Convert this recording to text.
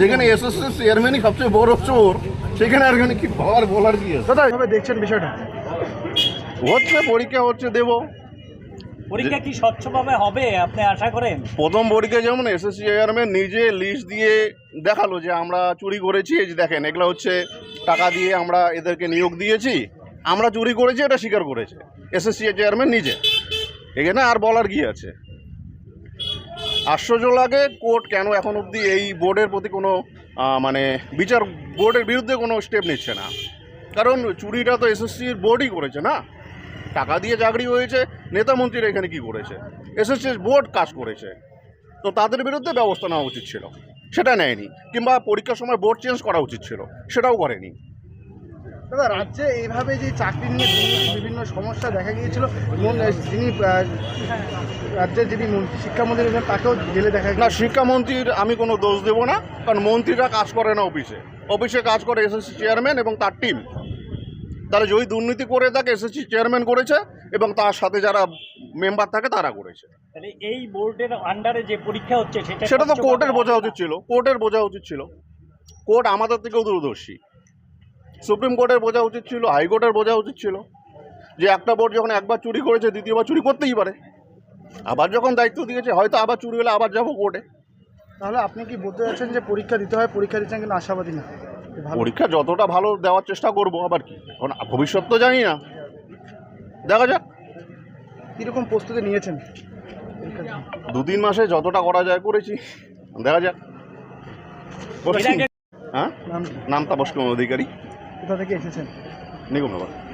যেখানে এসএসসি চেয়ারম্যানই সবচেয়ে বড় চোর সেখানে আর কি বলার বলার কি আছে? দাদা এভাবে দেখছেন বিষয়টা? হচ্ছে পরীক্ষা হচ্ছে দেবো। পরীক্ষা কি স্বচ্ছভাবে হবে আপনি আশা করেন? প্রথম পরীক্ষা যেমন এসএসসি চেয়ারম্যান নিজে লিস্ট দিয়ে দেখাল যে আমরা চুরি করেছি এই যে দেখেন এগুলো হচ্ছে টাকা দিয়ে আমরা এদেরকে নিয়োগ দিয়েছি আমরা চুরি করেছি এটা স্বীকার করেছে। এসএসসি চেয়ারম্যান নিজে। এখানে আর বলার কি আছে? আশ্চর্য লাগে কোর্ট কেন এখন অবধি এই বোর্ডের প্রতি কোনো মানে বিচার, বোর্ডের বিরুদ্ধে কোনো স্টেপ নিচ্ছে না। কারণ চুরিটা তো এসএসসির বোর্ডই করেছে না? টাকা দিয়ে চাকরি হয়েছে, নেতা মন্ত্রীরা এখানে কি করেছে? এসএসসি বোর্ড কাজ করেছে। তো তাদের বিরুদ্ধে ব্যবস্থা নেওয়া উচিত ছিল। সেটা নেয়নি, কিংবা পরীক্ষার সময় বোর্ড চেঞ্জ করা উচিত ছিল, সেটাও করেনি। দাদা রাজ্যে এইভাবে যে চাকরি নিয়ে দুর্নীতি বিভিন্ন সমস্যা দেখা গিয়েছিল যিনি রাজ্যের যিনি শিক্ষামন্ত্রী ছিলেন তাকেও জেলে দেখা না শিক্ষামন্ত্রীর আমি কোনো দোষ দেবো না কারণ মন্ত্রীরা কাজ করে না অফিসে। অফিসে কাজ করে এসএসসি চেয়ারম্যান এবং তার টিম। তারা যদি দুর্নীতি করে থাকে এসএসসি চেয়ারম্যান করেছে এবং তার সাথে যারা মেম্বার থাকে তারা করেছে। এই বোর্ডের আন্ডারে যে পরীক্ষা হচ্ছে সেটা সেটা তো কোর্টের বোঝা উচিত ছিল কোর্টের বোঝা উচিত ছিল। কোর্ট আমাদের থেকেও দূরদর্শী। সুপ্রিম কোর্টের বোঝা উচিত ছিল হাইকোর্টের বোঝা উচিত ছিল যে একটা বোর্ড যখন একবার চুরি করেছে দ্বিতীয়বার চুরি করতেই পারে। আবার যখন দায়িত্ব দিয়েছে হয়তো আবার চুরি হলে আবার যাব কোর্টে। তাহলে আপনি কি বলতে চাচ্ছেন যে পরীক্ষা দিতে হয় পরীক্ষা দিচ্ছেন কিন্তু আশাবাদী না? পরীক্ষা যতটা ভালো দেওয়ার চেষ্টা করব আবার কি? এখন ভবিষ্যৎ তো জানি না। দেখা যাক। কীরকম প্রস্তুতি নিয়েছেন? দু তিন মাসে যতটা করা যায় করেছি। দেখা যাক। হ্যাঁ? নাম তাপস কুমার অধিকারী। কোথা থেকে এসেছেন? নিগম ব্যাপার